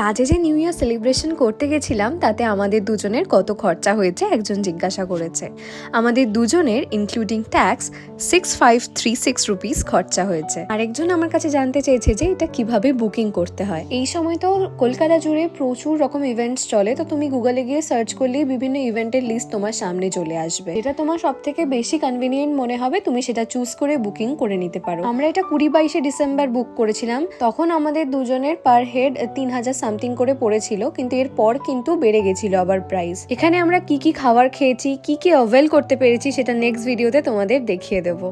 তাজে যে new year celebration করতে গেছিলাম, তাতে আমাদের দুজনের কত খরচা হয়েছে একজন জিজ্ঞাসা করেছে। আমাদের দুজনের including tax six five three six rupees খরচা হয়েছে। আরেকজন আমার কাছে জানতে চেয়েছে যে এটা কীভাবে বুকিং করতে হয়। এই সময় তো কলকাতা জুড়ে প্রচুর রকম ইভেন্টস চলে, তো তুমি গুগলে গিয়ে সার্চ করলেই বিভিন্ন ইভেন্টের লিস্ট তোমার সামনে চলে আসবে। এটা তোমার সব থেকে বেশি কনভিনিয়েন্ট মনে হবে, তুমি সেটা চুজ করে বুকিং করে নিতে পারো। আমরা এটা কুড়ি বাইশে ডিসেম্বর বুক করেছিলাম, তখন আমাদের দুজনের পার হেড তিন হাজার সামথিং করে পড়েছিল, কিন্তু এরপর কিন্তু বেড়ে গেছিল আবার প্রাইস এখানে আমরা কি কি খাবার খেয়েছি, কি কি অভেল করতে পেরেছি, সেটা নেক্সট ভিডিওতে তোমাদের দেখিয়ে দেবো।